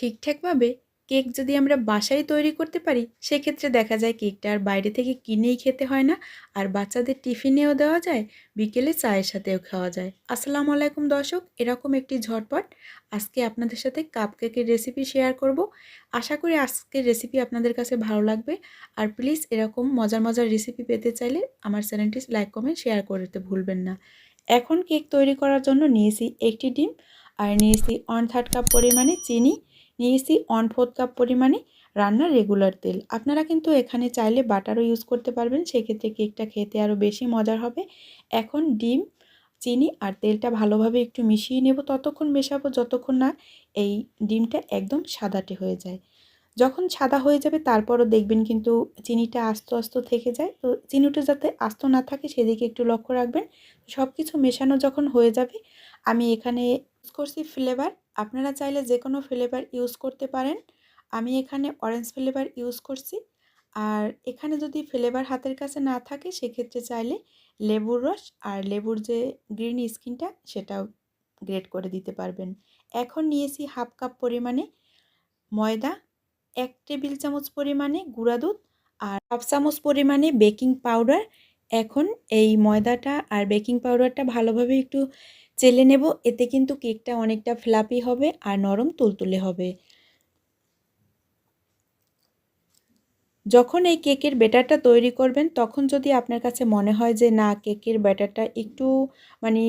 ঠিকঠাকভাবে কেক যদি আমরা বাসায় তৈরি করতে পারি, সেক্ষেত্রে দেখা যায় কেকটা আর বাইরে থেকে কিনেই খেতে হয় না। আর বাচ্চাদের টিফিনেও দেওয়া যায়, বিকেলে চায়ের সাথেও খাওয়া যায়। আসসালামু আলাইকুম দর্শক, এরকম একটি ঝটপট আজকে আপনাদের সাথে কাপ কেকের রেসিপি শেয়ার করব। আশা করি আজকের রেসিপি আপনাদের কাছে ভালো লাগবে। আর প্লিজ এরকম মজার মজার রেসিপি পেতে চাইলে আমার চ্যানেলটি লাইক, কমেন্ট, শেয়ার করতে ভুলবেন না। এখন কেক তৈরি করার জন্য নিয়েছি একটি ডিম। আর নিয়েছি ওয়ান থার্ড কাপ পরিমাণে চিনি। নিয়েছি ওয়ান ফোর্থ কাপ পরিমাণে রান্নার রেগুলার তেল। আপনারা কিন্তু এখানে চাইলে বাটারও ইউজ করতে পারবেন, সেক্ষেত্রে কেকটা খেতে আরও বেশি মজার হবে। এখন ডিম, চিনি আর তেলটা ভালোভাবে একটু মিশিয়ে নেব। ততক্ষণ মেশাবো, যতক্ষণ না এই ডিমটা একদম সাদাটে হয়ে যায়। যখন সাদা হয়ে যাবে তারপরও দেখবেন কিন্তু চিনিটা আস্তে আস্তে থেকে যায়। তো চিনিটা যাতে আস্ত না থাকে সেদিকে একটু লক্ষ্য রাখবেন। সব কিছু মেশানো যখন হয়ে যাবে, আমি এখানে ইউজ করছি ফ্লেভার আপনারা চাইলে যে কোনো ফ্লেভার ইউজ করতে পারেন। আমি এখানে অরেঞ্জ ফ্লেভার ইউজ করছি। আর এখানে যদি ফ্লেভার হাতের কাছে না থাকে, সেক্ষেত্রে চাইলে লেবুর রস আর লেবুর যে গ্রিন স্কিনটা সেটাও গ্রেট করে দিতে পারবেন। এখন নিয়েছি হাফ কাপ পরিমাণে ময়দা। এক টেবিল চামচ পরিমাণে গুঁড়া দুধ আর হাফ চামচ পরিমাণে বেকিং পাউডার। এখন এই ময়দাটা আর বেকিং পাউডারটা ভালোভাবে একটু চেলে নেব। এতে কিন্তু কেকটা অনেকটা ফ্লাপি হবে আর নরম তুলতুলে হবে। যখন এই কেকের ব্যাটারটা তৈরি করবেন, তখন যদি আপনার কাছে মনে হয় যে, না, কেকের ব্যাটারটা একটু মানে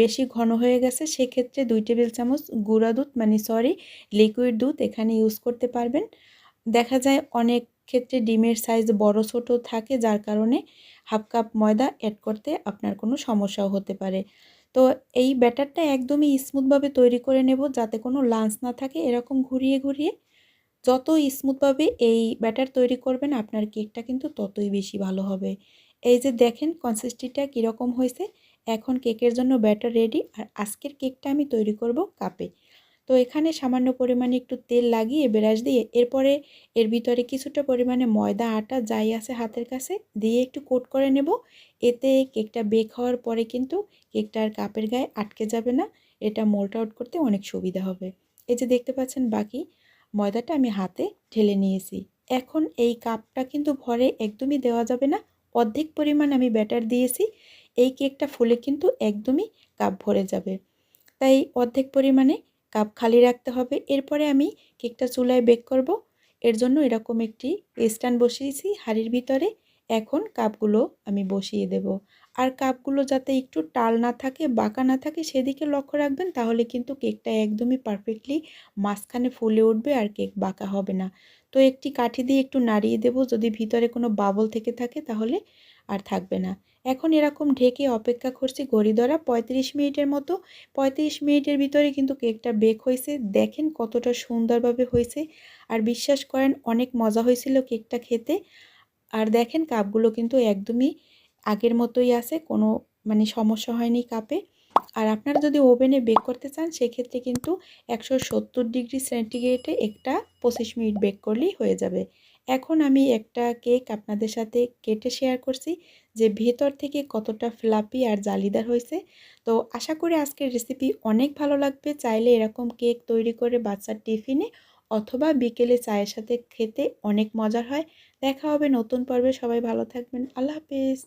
বেশি ঘন হয়ে গেছে, সেক্ষেত্রে দুই টেবিল চামচ গুঁড়া দুধ মানে সরি, লিকুইড দুধ এখানে ইউজ করতে পারবেন। দেখা যায় অনেক ক্ষেত্রে ডিমের সাইজ বড়, ছোট থাকে, যার কারণে হাফ কাপ ময়দা অ্যাড করতে আপনার কোনো সমস্যাও হতে পারে। তো এই ব্যাটারটা একদমই স্মুথভাবে তৈরি করে নেব, যাতে কোনো লাঞ্চ না থাকে, এরকম ঘুরিয়ে ঘুরিয়ে যত স্মুথভাবে এই ব্যাটার তৈরি করবেন, আপনার কেকটা কিন্তু ততই বেশি ভালো হবে। এই যে দেখেন কনসিস্টিটা কীরকম হয়েছে, এখন কেকের জন্য ব্যাটার রেডি আর আজকের কেকটা আমি তৈরি করব কাপে। তো এখানে সামান্য পরিমাণে একটু তেল লাগিয়ে ব্রাশ দিয়ে এরপরে এর ভিতরে কিছুটা পরিমাণে ময়দা, আটা যাই আছে হাতের কাছে দিয়ে একটু কোট করে নেব। এতে কেকটা বেক হওয়ার পরে কিন্তু কেকটা আর কাপের গায়ে আটকে যাবে না, এটা মোল্ট আউট করতে অনেক সুবিধা হবে। এই যে দেখতে পাচ্ছেন বাকি ময়দাটা আমি হাতে ঢেলে নিয়েছি। এখন এই কাপটা কিন্তু ভরে একদমই দেওয়া যাবে না। অর্ধেক পরিমাণ আমি ব্যাটার দিয়েছি। এই কেকটা ফুলে কিন্তু একদমই কাপ ভরে যাবে। তাই অর্ধেক পরিমাণে কাপ খালি রাখতে হবে। এরপরে আমি কেকটা চুলায় বেক করব। এর জন্য এরকম একটি স্ট্যান্ড বসিয়েছি হাড়ির ভিতরে। এখন কাপগুলো আমি বসিয়ে দেব। আর কাপগুলো যাতে একটু টাল না থাকে, বাঁকা না থাকে, সেদিকে লক্ষ্য রাখবেন, তাহলে কিন্তু কেকটা একদমই পারফেক্টলি মাঝখানে ফুলে উঠবে আর কেক বাঁকা হবে না। তো একটি কাঠি দিয়ে একটু নাড়িয়ে দেব, যদি ভিতরে কোনো বাবল থেকে থাকে, তাহলে আর থাকবে না। এখন এরকম ঢেকে অপেক্ষা করছি ঘড়ি ধরা পঁয়ত্রিশ মিনিটের মতো। পঁয়ত্রিশ মিনিটের ভিতরে কিন্তু কেকটা বেক হয়েছে। দেখেন কতটা সুন্দরভাবে হয়েছে। আর বিশ্বাস করেন, অনেক মজা হয়েছিল কেকটা খেতে। আর দেখেন কাপগুলো কিন্তু একদমই আগের মতোই আছে, কোনো মানে সমস্যা হয়নি কাপে। আর আপনারা যদি ওভেনে বেক করতে চান, সেক্ষেত্রে কিন্তু একশো সত্তর ডিগ্রি সেন্টিগ্রেডে একটা পঁচিশ মিনিট বেক করলেই হয়ে যাবে। এখন আমি একটা কেক আপনাদের সাথে কেটে শেয়ার করছি, যে ভেতর থেকে কতটা ফ্লাপি আর জালিদার হয়েছে। তো আশা করি আজকের রেসিপি অনেক ভালো লাগবে। চাইলে এরকম কেক তৈরি করে বাচ্চার টিফিনে অথবা বিকেলে চায়ের সাথে খেতে অনেক মজার হয়। দেখা হবে নতুন পর্বে। সবাই ভালো থাকবেন। আল্লাহ হাফিজ।